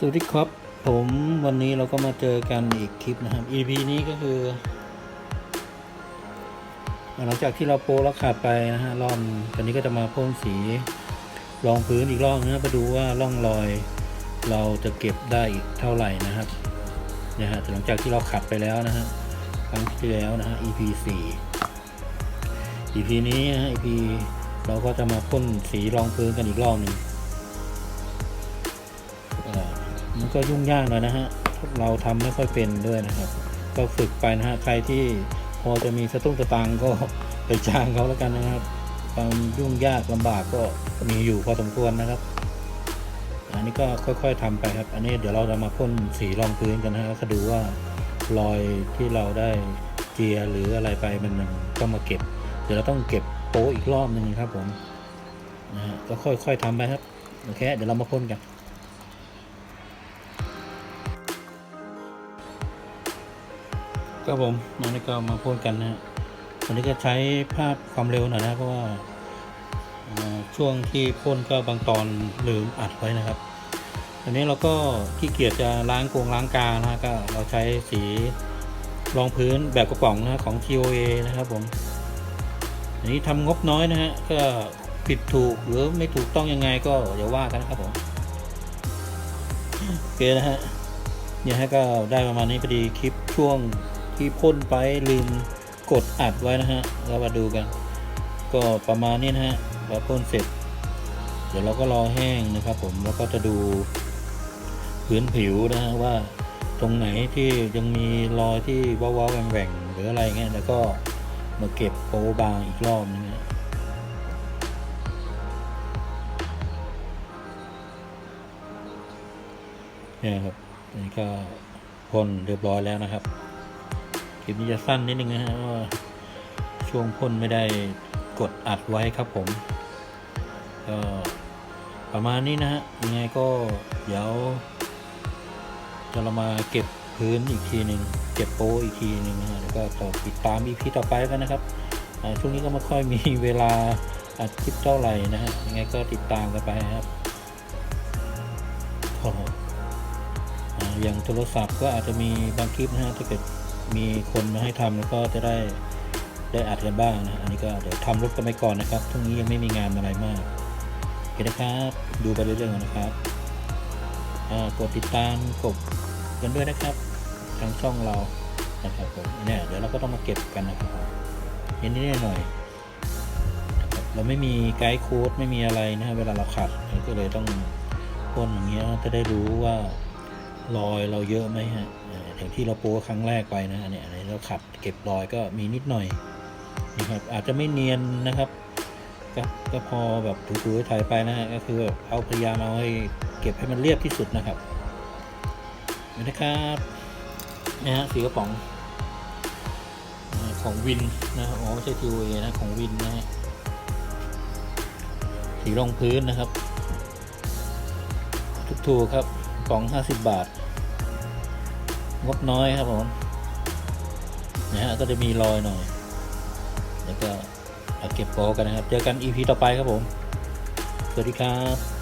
สวัสดีครับผมวันนี้เราก็มาเจอกันอีกคลิปนะครับ EP นี้ก็คือ หลังจากที่เราโปรแล้วขาดไปนะฮะรอบตอนนี้ก็จะมาพ่นสีรองพื้นอีกรอบนะมาดูว่าร่องรอย เราจะเก็บได้อีกเท่าไหร่นะครับนะฮะหลังจากที่เราขัดไปแล้วนะฮะครั้งที่แล้วนะฮะ EP 4 EP นี้นะฮะ EP เราก็จะมาพ่นสีรองพื้นกันอีกรอบหนึ่ง มันก็ยุ่งยากหน่อยนะฮะเราทำไม่ค่อยเป็นด้วยนะครับ ก็ฝึกไปนะฮะใครที่พอจะมีสตุ้งสตังก็ไปจ้างเขาแล้วกันนะครับความยุ่งยากลำบากก็มีอยู่พอสมควรนะครับ อันนี้ก็ค่อยๆทำไปครับ อันนี้เดี๋ยวเราจะมาพ่นสีรองพื้นกันนะฮะก็ดูว่ารอยที่เราได้เจียหรืออะไรไปมันมันก็มาเก็บ เดี๋ยวเราต้องเก็บโป๊อีกรอบหนึ่งครับผมนะฮะก็ค่อยๆทำไปครับโอเคเดี๋ยวเรามาพ่นกัน ก็ผมอันนี้ก็มาพูดกันนะฮะวันนี้ก็ใช้ภาพความเร็วหน่อยนะเพราะว่าช่วงที่พ่นก็บางตอนลืมอัดไว้นะครับอันนี้เราก็ขี้เกียจจะล้างกรงล้างกานะฮะก็เราใช้สีรองพื้นแบบกระป๋องนะฮะของ TOA นะครับผมอันนี้ทำงบน้อยนะฮะก็ผิดถูกหรือไม่ถูกต้องยังไงก็อย่าว่ากันนะครับผมโอเคนะฮะเนี่ยฮะก็ได้ประมาณนี้พอดีคลิปช่วง ที่พ่นไปลืมกดอัดไว้นะฮะเรามาดูกัน ก็ประมาณนี้นะฮะพอพ่นเสร็จ เดี๋ยวเราก็รอแห้งนะครับ ผมแล้วก็จะดูพื้นผิวนะฮะว่าตรงไหนที่ยังมีรอยที่ว้าวๆแหว่งๆหรืออะไรเงี้ยแล้วก็มาเก็บโป๊บางอีกรอบนึงนะเนี่ยครับนนี้ก็พ่นเรียบร้อยแล้วนะครับ ลิปนี้จะสั้นนิดนึงนะฮะว่าช่วงพ่นไม่ได้กดอัดไว้ครับผมก็ประมาณนี้นะฮะยังไงก็เดี๋ยวจะเรามาเก็บพื้นอีกทีหนึ่งเก็บโป้อีกทีหนึ่งนะแล้วก็ต่อติดตามอีพีต่อไปกันนะครับช่วงนี้ก็ไม่ค่อยมีเวลาอัดคลิปเท่าไหร่นะฮะยังไงก็ติดตามกันไปครับออย่างโทรศัพท์ก็อาจจะมีบางคลิปนะฮะถ้าเกิด มีคนมาให้ทำแล้วก็จะได้ได้อัดกันบ้างนะ อันนี้ก็เดี๋ยวทำรถกันไปก่อนนะครับช่วงนี้ยังไม่มีงานอะไรมากโอเคนะครับ ดูไปเรื่อยๆนะครับกดติดตามกดกันด้วยนะครับทางช่องเรานะครับผมเนี่ยเดี๋ยวเราก็ต้องมาเก็บกันนะครับนิดนิดๆหน่อยๆนะครับเราไม่มีไกด์โค้ดไม่มีอะไรนะฮะเวลาเราขัดก็เลยต้องพ่นอย่างเงี้ยจะได้รู้ว่า รอยเราเยอะไหมฮะเอ่ออย่างที่เราโป้ครั้งแรกไปนะเนี่ยเราขัดเก็บรอยก็มีนิดหน่อยนะครับอาจจะไม่เนียนนะครับก็ก็พอแบบถูๆถ่ายไปนะฮะก็คือแบบเอาพยายามเอาให้เก็บให้มันเรียบที่สุดนะครับนี่นะครับนะฮะสีกระป๋องของวินนะอ๋อไม่ใช่ทีวนะของวินนะฮะสีรองพื้นนะครับถูกๆครับ กล่อง 50 บาท งบน้อยครับผมนะฮะก็จะมีรอยหน่อย แล้วก็มาเก็บโปกันนะครับ เจอกัน EP ต่อไปครับผม สวัสดีครับ